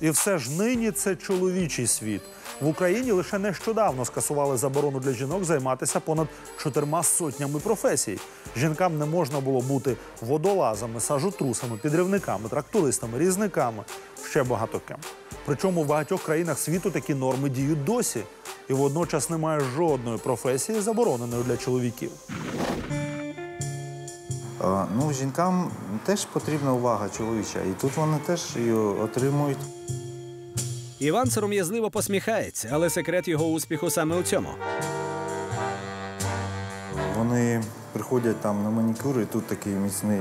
І все ж нині це чоловічий світ. В Україні лише нещодавно скасували заборону для жінок займатися понад чотирма сотнями професій. Жінкам не можна було бути водолазами, сажотрусами, підривниками, трактористами, різниками, ще багато ким. Причому в багатьох країнах світу такі норми діють досі. І водночас немає жодної професії, забороненої для чоловіків. Ну, жінкам теж потрібна увага чоловіча, і тут вони теж її отримують. Іван сором'язливо посміхається, але секрет його успіху саме у цьому. Вони приходять там на манікюр, і тут такий міцний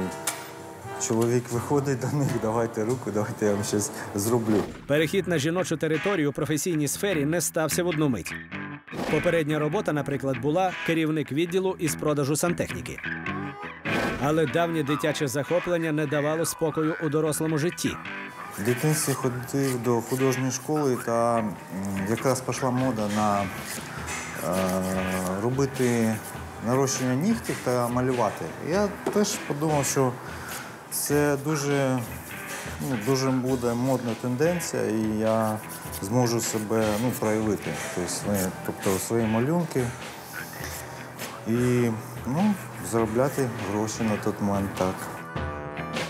чоловік виходить до них, давайте руку, давайте я вам щось зроблю. Перехід на жіночу територію у професійній сфері не стався в одну мить. Попередня робота, наприклад, була керівник відділу із продажу сантехніки. Але давнє дитяче захоплення не давало спокою у дорослому житті. В дитинстві ходив до художньої школи, та якраз пішла мода на е, робити нарощення нігтів та малювати. Я теж подумав, що це дуже, ну, дуже буде модна тенденція, і я зможу себе ну, проявити. Тобто, свої, тобто свої малюнки і ну, заробляти гроші на той момент так.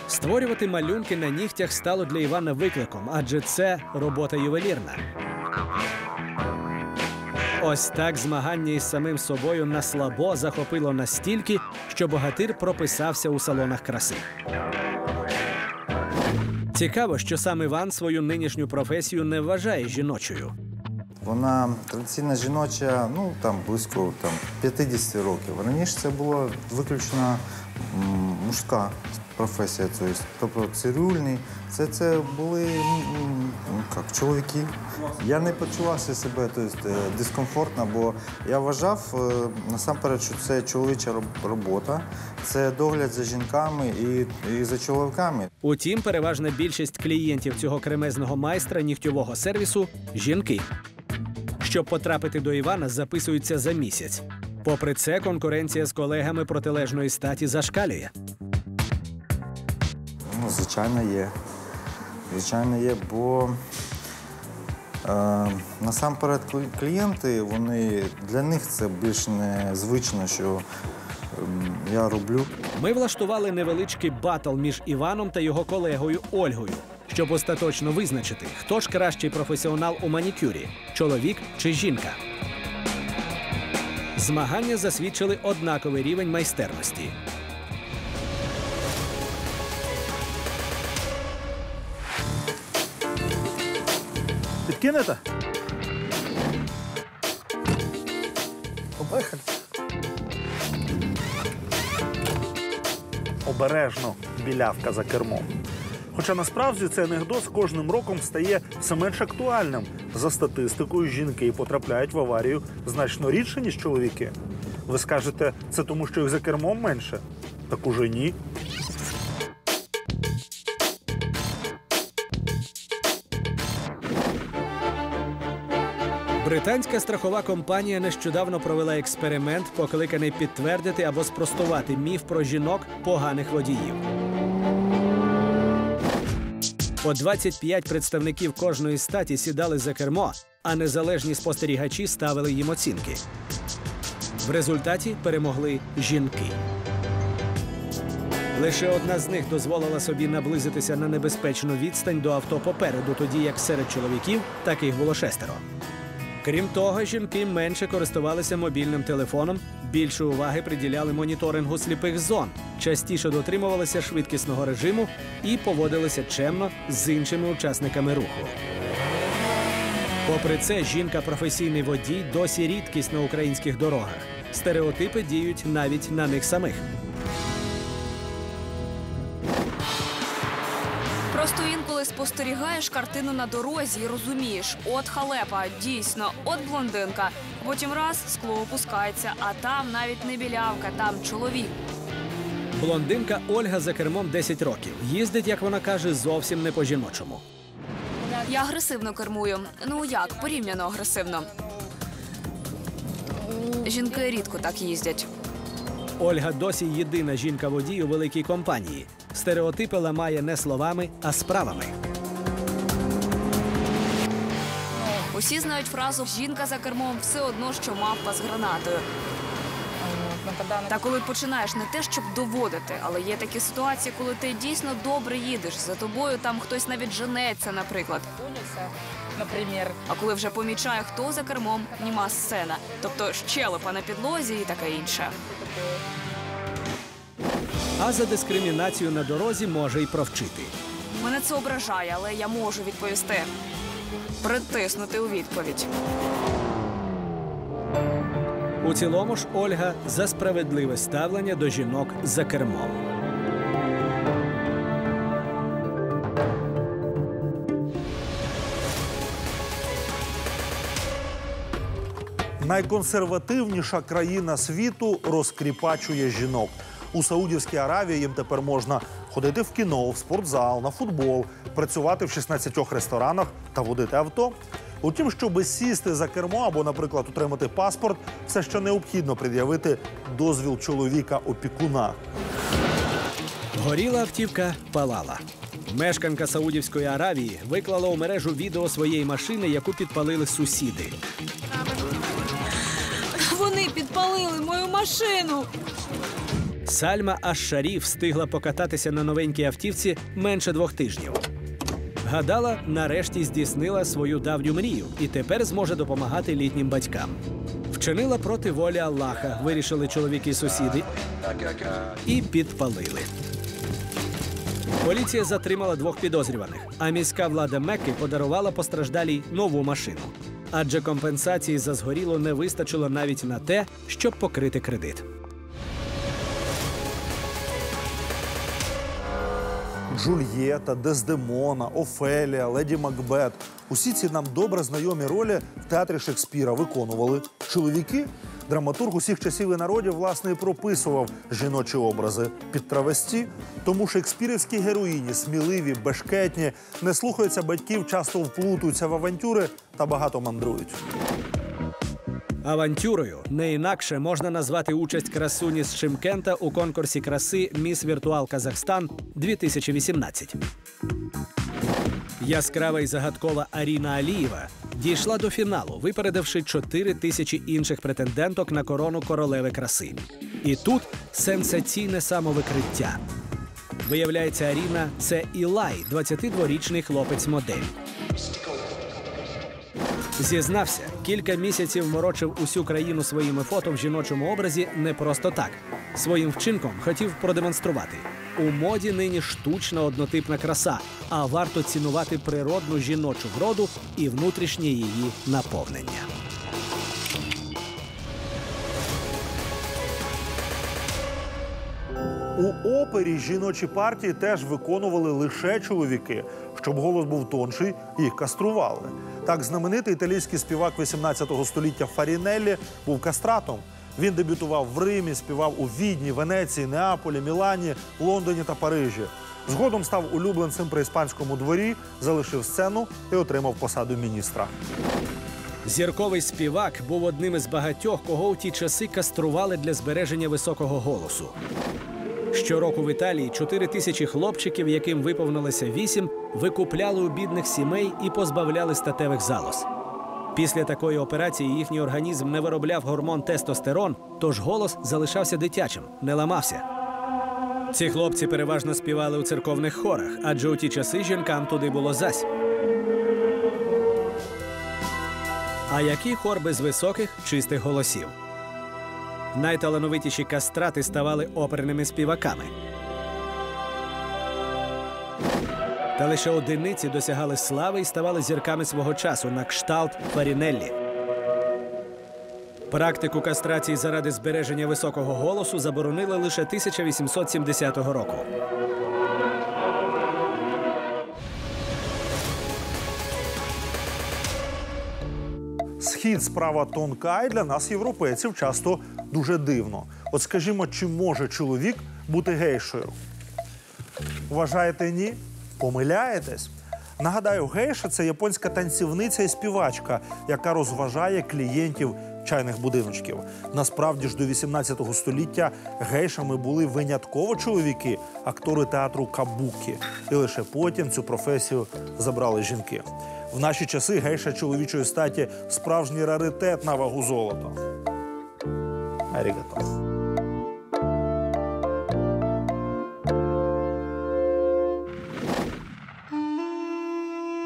Створювати малюнки на нігтях стало для Івана викликом, адже це робота ювелірна. Ось так змагання із самим собою на слабо захопило настільки, що богатир прописався у салонах краси. Цікаво, що сам Іван свою нинішню професію не вважає жіночою. Вона традиційна жіноча, ну там близько там, 50 років. Раніше це була виключно мужська професія. Тобто, цирюльний. Це, це були м, як, чоловіки. Я не почувався себе тобто, дискомфортно, бо я вважав е, насамперед, що це чоловіча робота, це догляд за жінками і, і за чоловіками. Утім, переважна більшість клієнтів цього кремезного майстра нігтьового сервісу жінки. Щоб потрапити до Івана, записуються за місяць. Попри це, конкуренція з колегами протилежної статі зашкалює. Ну, звичайно, є. Звичайно, є, бо е, насамперед клієнти, вони для них це більш незвично, що ем, я роблю. Ми влаштували невеличкий батл між Іваном та його колегою Ольгою, щоб остаточно визначити, хто ж кращий професіонал у манікюрі чоловік чи жінка. Змагання засвідчили однаковий рівень майстерності. Підкинете? Поїхали. Обережно білявка за кермом. Хоча насправді цей анекдот з кожним роком стає все менш актуальним. За статистикою, жінки потрапляють в аварію значно рідше, ніж чоловіки. Ви скажете, це тому, що їх за кермом менше? Так уже ні. Британська страхова компанія нещодавно провела експеримент, покликаний підтвердити або спростувати міф про жінок поганих водіїв. По 25 представників кожної статі сідали за кермо, а незалежні спостерігачі ставили їм оцінки. В результаті перемогли жінки. Лише одна з них дозволила собі наблизитися на небезпечну відстань до авто попереду, тоді як серед чоловіків таких було шестеро. Крім того, жінки менше користувалися мобільним телефоном, більше уваги приділяли моніторингу сліпих зон, частіше дотримувалися швидкісного режиму і поводилися чемно з іншими учасниками руху. Попри це, жінка професійний водій досі рідкість на українських дорогах. Стереотипи діють навіть на них самих. Спостерігаєш картину на дорозі і розумієш, от халепа, дійсно, от блондинка. Потім раз скло опускається, а там навіть не білявка, там чоловік. Блондинка Ольга за кермом 10 років. Їздить, як вона каже, зовсім не по-жіночому. Я агресивно кермую. Ну як, порівняно агресивно. Жінки рідко так їздять. Ольга досі єдина жінка-водій у великій компанії. Стереотипи ламає не словами, а справами. Усі знають фразу Жінка за кермом все одно, що мавпа з гранатою. Та коли починаєш не те, щоб доводити, але є такі ситуації, коли ти дійсно добре їдеш. За тобою там хтось навіть женеться, наприклад. А коли вже помічає, хто за кермом, німа сцена, тобто щелепа на підлозі і таке інше. А за дискримінацію на дорозі може й провчити. Мене це ображає, але я можу відповісти. Притиснути у відповідь. У цілому ж Ольга за справедливе ставлення до жінок за кермом. Найконсервативніша країна світу розкріпачує жінок. У Саудівській Аравії їм тепер можна ходити в кіно, в спортзал, на футбол, працювати в 16 ресторанах та водити авто. Утім, щоб сісти за кермо або, наприклад, отримати паспорт, все ще необхідно пред'явити дозвіл чоловіка опікуна. Горіла автівка палала. Мешканка Саудівської Аравії виклала у мережу відео своєї машини, яку підпалили сусіди. Вони підпалили мою машину. Сальма Аш-Шарі встигла покататися на новенькій автівці менше двох тижнів. Гадала, нарешті здійснила свою давню мрію і тепер зможе допомагати літнім батькам. Вчинила проти волі Аллаха, вирішили чоловіки сусіди і підпалили. Поліція затримала двох підозрюваних, а міська влада Мекки подарувала постраждалій нову машину. Адже компенсації за згоріло не вистачило навіть на те, щоб покрити кредит. Джульєта, Дездемона, Офелія, Леді Макбет. Усі ці нам добре знайомі ролі в театрі Шекспіра виконували чоловіки. Драматург усіх часів і народів власне і прописував жіночі образи під травесті. Тому шекспірівські героїні сміливі, бешкетні, не слухаються батьків, часто вплутуються в авантюри та багато мандрують. Авантюрою не інакше можна назвати участь красуні з Шимкента у конкурсі краси Міс Віртуал Казахстан 2018. Яскрава і загадкова Аріна Алієва дійшла до фіналу, випередивши 4 тисячі інших претенденток на корону королеви краси. І тут сенсаційне самовикриття. Виявляється, Аріна це Ілай, 22-річний хлопець-модель. Зізнався, кілька місяців морочив усю країну своїми фото в жіночому образі не просто так. Своїм вчинком хотів продемонструвати. У моді нині штучна однотипна краса, а варто цінувати природну жіночу вроду і внутрішнє її наповнення. У опері жіночі партії теж виконували лише чоловіки. Щоб голос був тонший, їх кастрували. Так, знаменитий італійський співак 18 століття Фарінеллі був кастратом. Він дебютував в Римі, співав у Відні, Венеції, Неаполі, Мілані, Лондоні та Парижі. Згодом став улюбленцем при іспанському дворі, залишив сцену і отримав посаду міністра. Зірковий співак був одним із багатьох, кого у ті часи кастрували для збереження високого голосу. Щороку в Італії 4 тисячі хлопчиків, яким виповнилося 8, викупляли у бідних сімей і позбавляли статевих залоз. Після такої операції їхній організм не виробляв гормон тестостерон, тож голос залишався дитячим, не ламався. Ці хлопці переважно співали у церковних хорах, адже у ті часи жінкам туди було зась. А який хор без високих чистих голосів? Найталановитіші кастрати ставали оперними співаками. Та лише одиниці досягали слави і ставали зірками свого часу на кшталт Фарінеллі. Практику кастрації заради збереження високого голосу заборонили лише 1870 року. Схід справа тонка і для нас, європейців, часто дуже дивно. От скажімо, чи може чоловік бути гейшою? Вважаєте ні? Помиляєтесь? Нагадаю, гейша це японська танцівниця і співачка, яка розважає клієнтів чайних будиночків. Насправді ж до 18 століття гейшами були винятково чоловіки, актори театру кабукі. І лише потім цю професію забрали жінки. В наші часи гейша чоловічої статі справжній раритет на вагу золота. Арігато.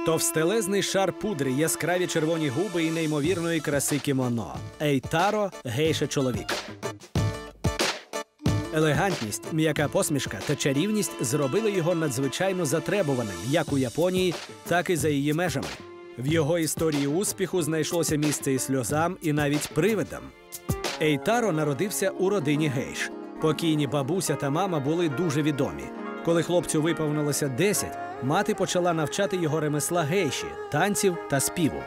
Товстелезний шар пудри, яскраві червоні губи і неймовірної краси кімоно. Ейтаро гейша чоловік. Елегантність, м'яка посмішка та чарівність зробили його надзвичайно затребуваним як у Японії, так і за її межами. В його історії успіху знайшлося місце і сльозам, і навіть привидам. Ейтаро народився у родині гейш. Покійні бабуся та мама були дуже відомі. Коли хлопцю виповнилося 10, мати почала навчати його ремесла гейші, танців та співу.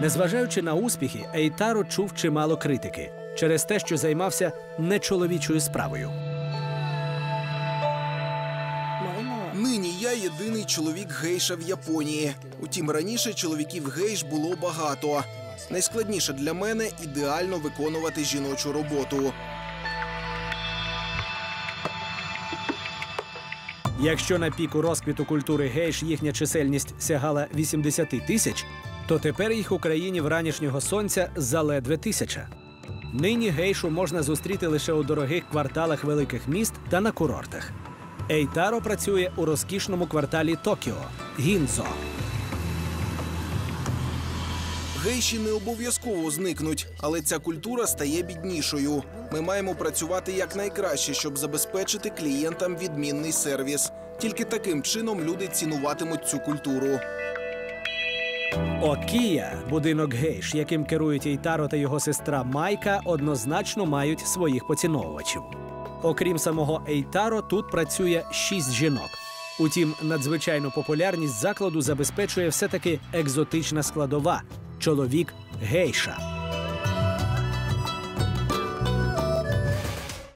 Незважаючи на успіхи, Ейтаро чув чимало критики через те, що займався нечоловічою справою. Нині я єдиний чоловік гейша в Японії. Утім, раніше чоловіків гейш було багато. Найскладніше для мене ідеально виконувати жіночу роботу. Якщо на піку розквіту культури гейш їхня чисельність сягала 80 тисяч, то тепер їх у країні вранішнього сонця заледве тисяча. Нині гейшу можна зустріти лише у дорогих кварталах великих міст та на курортах. Ейтаро працює у розкішному кварталі Токіо Гінзо. Гейші не обов'язково зникнуть, але ця культура стає біднішою. Ми маємо працювати якнайкраще, щоб забезпечити клієнтам відмінний сервіс. Тільки таким чином люди цінуватимуть цю культуру. Окія, будинок гейш, яким керують Ейтаро та його сестра Майка, однозначно мають своїх поціновувачів. Окрім самого Ейтаро, тут працює шість жінок. Утім, надзвичайну популярність закладу забезпечує все-таки екзотична складова чоловік гейша.